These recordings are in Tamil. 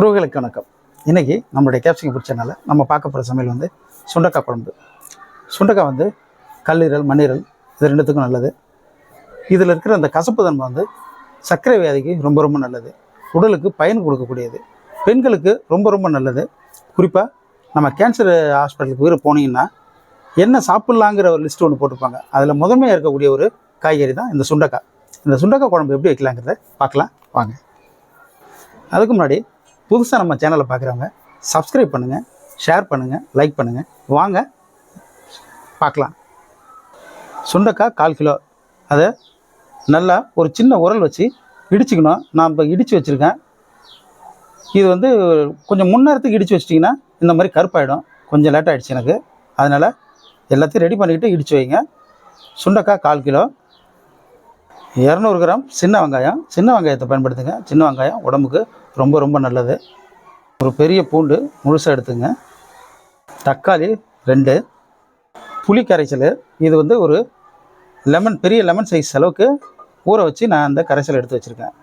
உறவுகளுக்கு வணக்கம். இன்றைக்கி நம்மளுடைய கேப்சிங் ஃபுட் நம்ம பார்க்க போகிற சமையல் வந்து சுண்டக்காய் குழம்பு. சுண்டக்காய் வந்து கல்லீரல் மண்ணீரல் இது ரெண்டுத்துக்கும் நல்லது. இதில் இருக்கிற அந்த கசப்பு தன்மை வந்து சர்க்கரை வியாதிக்கு ரொம்ப ரொம்ப நல்லது. உடலுக்கு பயன் கொடுக்கக்கூடியது. பெண்களுக்கு ரொம்ப ரொம்ப நல்லது. குறிப்பாக நம்ம கேன்சர் ஹாஸ்பிட்டலுக்கு வீடு போனீங்கன்னா என்ன சாப்பிட்லாங்கிற ஒரு லிஸ்ட் ஒன்று போட்டிருப்பாங்க. அதில் முதன்மையாக இருக்கக்கூடிய ஒரு காய்கறி தான் இந்த சுண்டக்காய். இந்த சுண்டக்காய் குழம்பு எப்படி வைக்கலாங்கிறத பார்க்கலாம். வாங்க. அதுக்கு முன்னாடி புதுசாக நம்ம சேனலை பார்க்குறவங்க சப்ஸ்கிரைப் பண்ணுங்கள் ஷேர் பண்ணுங்கள் லைக் பண்ணுங்கள் வாங்க பார்க்கலாம். சுண்டக்காய் கால் கிலோ. அதை நல்லா ஒரு சின்ன உரல் வச்சு இடிச்சுக்கணும். நான் இப்போ இடித்து வச்சுருக்கேன். இது வந்து கொஞ்சம் முன்னேரத்துக்கு இடித்து வச்சிட்டிங்கன்னா இந்த மாதிரி கருப்பாயிடும். கொஞ்சம் லேட் ஆகிடுச்சு எனக்கு. அதனால் எல்லாத்தையும் ரெடி பண்ணிக்கிட்டு இடித்து வைங்க. சுண்டக்காய் கால் கிலோ. இரநூறு கிராம் சின்ன வெங்காயம். சின்ன வெங்காயத்தை பயன்படுத்துங்க. சின்ன வெங்காயம் உடம்புக்கு ரொம்ப ரொம்ப நல்லது. ஒரு பெரிய பூண்டு முழுசாக எடுத்துங்க. தக்காளி ரெண்டு. புளி கரைச்சல் இது வந்து ஒரு லெமன் பெரிய லெமன் சைஸ் அளவுக்கு ஊற வச்சு நான் அந்த கரைசல் எடுத்து வச்சுருக்கேன்.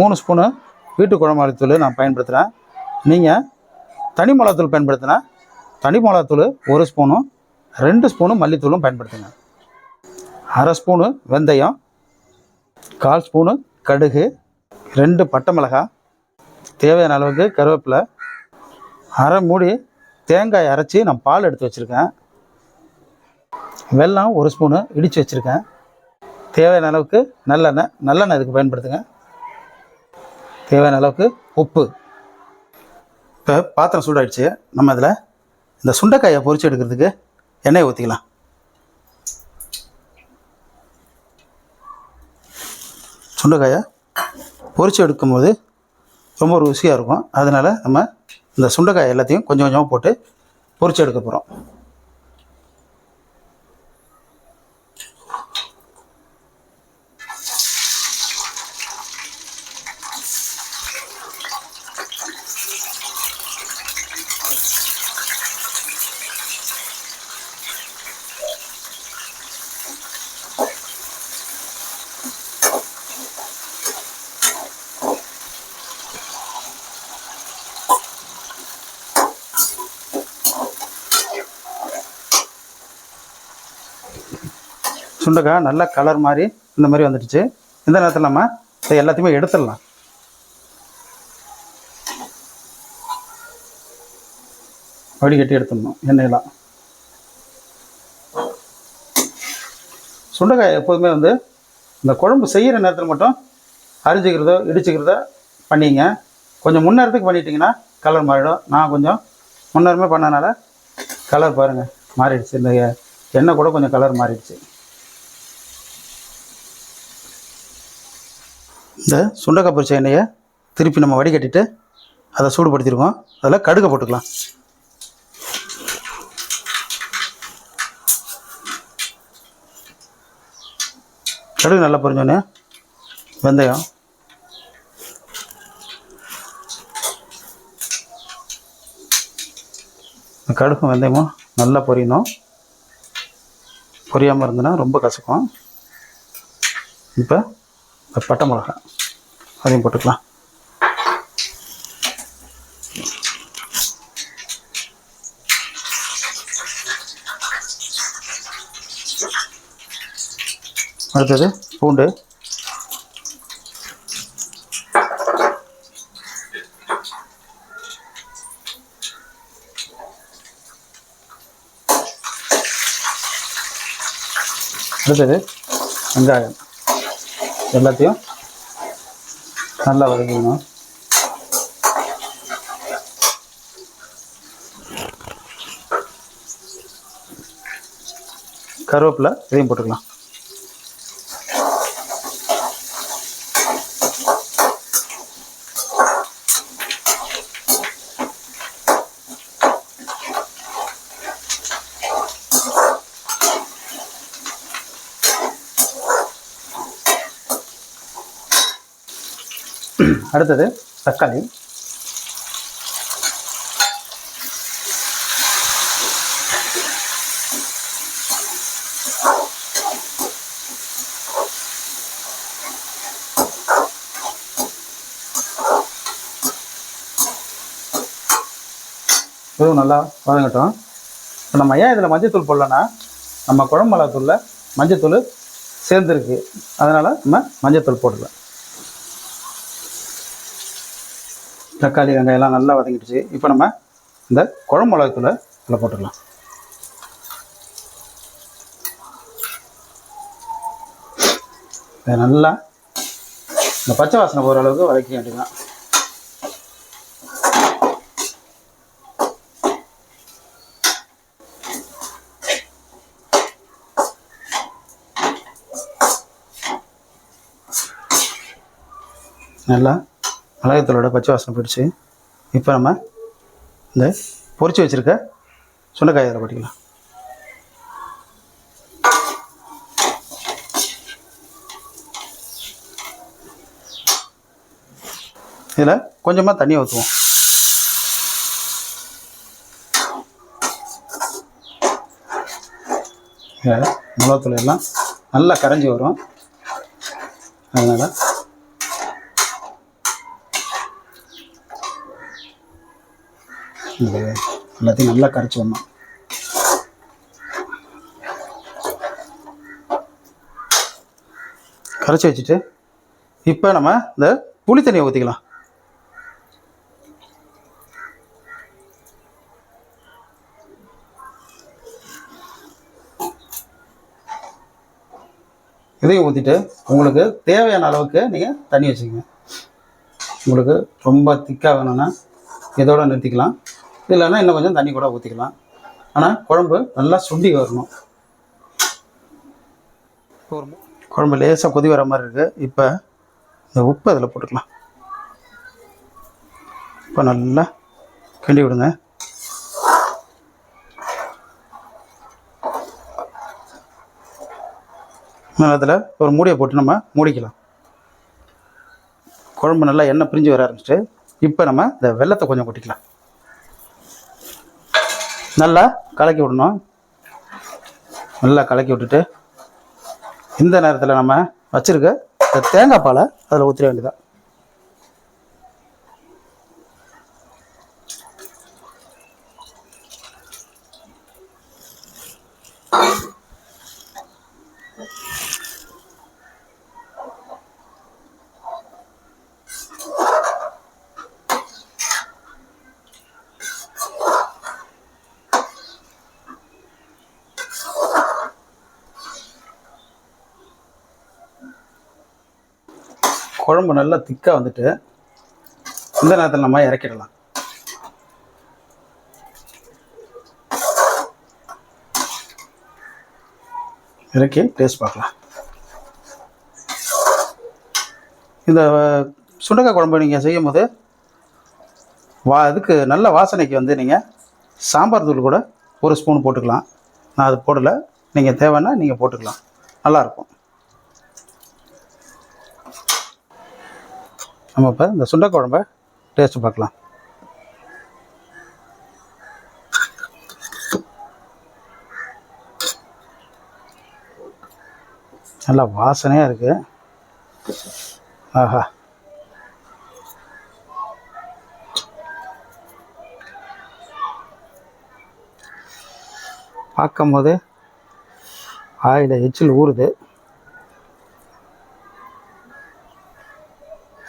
மூணு ஸ்பூனு வீட்டு குழம்புத்தூள் நான் பயன்படுத்துகிறேன் நீங்கள் தனி மிளகாத்தூள் பயன்படுத்தினா தனி மிளகாத்தூள் ஒரு ஸ்பூனும் ரெண்டு ஸ்பூனும் மல்லித்தூளும் பயன்படுத்துங்க. அரை ஸ்பூனு வெந்தயம் கால் ஸ்பூனு கடுகு ரெண்டு பட்டை மிளகாய் தேவையான அளவுக்கு கருவேப்பிலை அரை மூடி தேங்காய் அரைச்சி நான் பால் எடுத்து வச்சுருக்கேன். வெல்லம் ஒரு ஸ்பூனு இடித்து வச்சுருக்கேன். தேவையான அளவுக்கு நல்லெண்ணெய் நல்லெண்ணெய் இதுக்கு பயன்படுத்துங்க. தேவையான அளவுக்கு உப்பு. இப்போ பாத்திரம் சூடாயிடுச்சு. நம்ம இதில் இந்த சுண்டைக்காயை பொறிச்சு எடுக்கிறதுக்கு எண்ணெயை ஊற்றிக்கலாம் சுண்டைக்காயை பொறிச்சு எடுக்கும்போது ரொம்ப ருசியாக இருக்கும். அதனால் நம்ம இந்த சுண்டைக்காய் எல்லாத்தையும் கொஞ்சம் கொஞ்சமாக போட்டு பொறிச்சு எடுக்க போகிறோம் சுண்டைக்காய் நல்லா கலர் மாதிரி இந்த மாதிரி வந்துடுச்சு. இந்த நேரத்தில் நம்ம இதை எல்லாத்தையுமே எடுத்துடலாம். வடிகட்டி எடுத்துடணும் எண்ணெயெல்லாம் சுண்டைக்காய் எப்போதுமே வந்து இந்த குழம்பு செய்கிற நேரத்தில் மட்டும் அரிஞ்சிக்கிறதோ இடிச்சுக்கிறதோ பண்ணிங்க. கொஞ்சம் முன்னேரத்துக்கு பண்ணிட்டீங்கன்னா கலர் மாறிடும். நான் கொஞ்சம் முன்னேறமே பண்ணனால கலர் பாருங்கள் மாறிடுச்சு. இந்த எண்ணெய் கூட கொஞ்சம் கலர் மாறிடுச்சு. இந்த சுண்டக்காய் பொரிச்ச எண்ணெயை திருப்பி நம்ம வடிகட்டிட்டு அதை சூடுபடுத்திருக்கோம். அதில் கடுகை போட்டுக்கலாம். கடுகு நல்லா பொரிஞ்சோன்னே வெந்தயம். கடுகும் வெந்தயமும் நல்லா பொரியணும். பொரியாமல் இருந்ததுன்னா ரொம்ப கசக்கும். இப்போ பட்டை மிளகாய். அதையும் போட்டுக்கலாம். அடுத்தது பூண்டு. அடுத்தது வெங்காயம். எல்லாத்தையும் நல்லா வதக்கிக்கணும் கருவேப்பிலை இதையும் போட்டுக்கலாம். அடுத்தது தக்காளி. இதுவும் நல்லா வதங்கட்டும். இப்போ நம்ம ஏன் இதில் மஞ்சத்தூள் போடலன்னா நம்ம குழம்பு மிளகாத்தூளில் மஞ்சத்தூள் சேர்ந்துருக்கு. அதனால் நம்ம மஞ்சத்தூள் போடலாம். தக்காளி வெங்காயம்லாம் நல்லா வதங்கிடுச்சு. இப்போ நம்ம இந்த குழம்பு மிளகாத்தூளை இதில் போட்டுடலாம் இதை நல்லா இந்த பச்சை வாசனை போகிற அளவுக்கு வதக்க வேண்டியதான் நல்லா மிளகாத்தூளோட பச்சை வாசனை போயிடுச்சு. இப்போ நம்ம இந்த பொறிச்சு வச்சுருக்க சுண்டைக்காய் இதில் போட்டிக்கலாம். இதில் கொஞ்சமாக தண்ணி ஊற்றுவோம் இதில் மிளகாத்தூள் எல்லாம் நல்லா கரைஞ்சி வரும். அதனால் இது எல்லாத்தையும் நல்லா கரைச்சி வரணும். கரைச்சி வச்சுட்டு இப்போ நம்ம இந்த புளி தண்ணியை ஊற்றிக்கலாம் இதையும் ஊற்றிட்டு உங்களுக்கு தேவையான அளவுக்கு நீங்கள் தண்ணி வச்சுக்கோங்க. உங்களுக்கு ரொம்ப திக்காக வேணும்னா இதோட நிறுத்திக்கலாம். இல்லைன்னா இன்னும் கொஞ்சம் தண்ணி கூட ஊற்றிக்கலாம் ஆனால் குழம்பு நல்லா சுண்டி வரணும். குழம்பு லேசாக கொதி வர மாதிரி இருக்குது இப்போ இந்த உப்பு அதில் போட்டுக்கலாம். இப்போ நல்லா கிண்டி விடுங்க. அதில் ஒரு மூடியை போட்டு நம்ம மூடிக்கலாம். குழம்பு நல்லா எண்ணெய் பிரிஞ்சு வர ஆரம்பிச்சிட்டு இப்போ நம்ம இந்த வெள்ளத்தை கொஞ்சம் கொட்டிக்கலாம். நல்லா கலக்கி விடணும். நல்லா கலக்கி விட்டுட்டு இந்த நேரத்தில் நம்ம வச்சுருக்க இந்த தேங்காய் பாலை அதில் ஊற்றிட வேண்டியதான் குழம்பு நல்லா திக்காக வந்துட்டு இந்த நேரத்தில் நம்ம இறக்கிடலாம். இறக்கி டேஸ்ட் பார்க்கலாம். இந்த சுண்டக்காய் குழம்பு நீங்கள் செய்யும் போது வா இதுக்கு நல்ல வாசனைக்கு வந்து நீங்கள் சாம்பார் தூள் கூட ஒரு ஸ்பூன் போட்டுக்கலாம். நான் அது போடலை. நீங்கள் தேவைன்னா நீங்கள் போட்டுக்கலாம். நல்லாயிருக்கும் நம்ம இப்போ இந்த சுண்டை குழம்ப டேஸ்ட் பார்க்கலாம். நல்லா வாசனையாக இருக்குது ஆஹா. பார்க்கும்போது ஆயில் எச்சில் ஊறுது.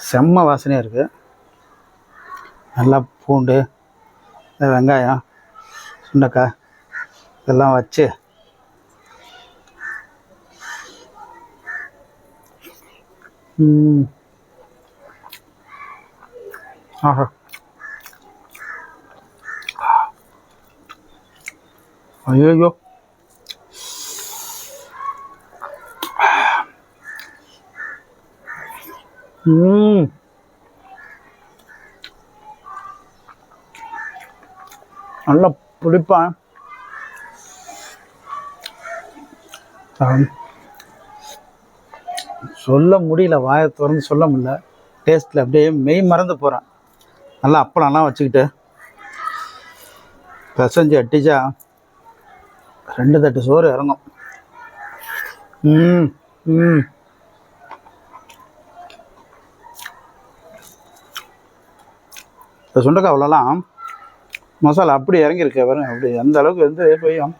செம்ம வாசனையாக இருக்குது நல்லா பூண்டு இந்த வெங்காயம் சுண்டக்காய் இதெல்லாம் வச்சு ஆஹா. ஐயோ ம். நல்லா புளிப்பான் சொல்ல முடியல வாயை திறந்து சொல்ல முடியல. டேஸ்ட்டில் அப்படியே மெய் மறந்து போகிறேன் நல்லா அப்பளம்லாம் வச்சுக்கிட்டு. பிசைஞ்சு அட்டிச்சா ரெண்டு தட்டு சோறு இறங்கும். ம் ம். இந்த சுண்டக்காய் அவ்வளோலாம் மசாலா அப்படி இறங்கியிருக்கு பாருங்க அப்படி அந்த அளவுக்கு வந்து போயும்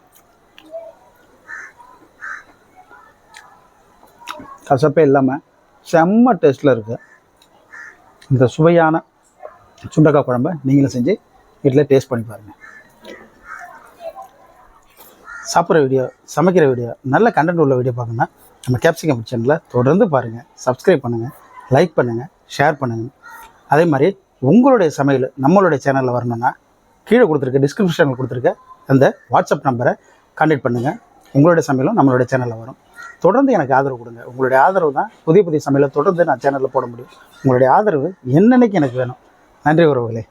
கசப்பே இல்லாமல் செம்ம டேஸ்ட்டில் இருக்குது இந்த சுவையான சுண்டக்காய் குழம்ப நீங்களும் செஞ்சு வீட்டில் டேஸ்ட் பண்ணி பாருங்கள் சாப்பிட்ற வீடியோ சமைக்கிற வீடியோ நல்ல கண்டென்ட் உள்ள வீடியோ பார்க்கணுன்னா நம்ம கேப்சிகம் சேனலை தொடர்ந்து பாருங்கள் சப்ஸ்கிரைப் பண்ணுங்கள் லைக் பண்ணுங்கள் ஷேர் பண்ணுங்கள் அதே மாதிரி உங்களுடைய சமையல் நம்மளுடைய சேனலில் வரணும்னா கீழே கொடுத்துருக்க டிஸ்கிரிப்ஷனில் கொடுத்துருக்க அந்த வாட்ஸ்அப் நம்பரை கான்டாக்ட் பண்ணுங்கள் உங்களுடைய சமையலும் நம்மளுடைய சேனலில் வரும். தொடர்ந்து எனக்கு ஆதரவு கொடுங்க. உங்களுடைய ஆதரவு தான் புதிய புதிய சமையலை தொடர்ந்து நான் சேனலில் போட முடியும். உங்களுடைய ஆதரவு என்னன்னைக்கு எனக்கு வேணும். நன்றி உறவுகளே.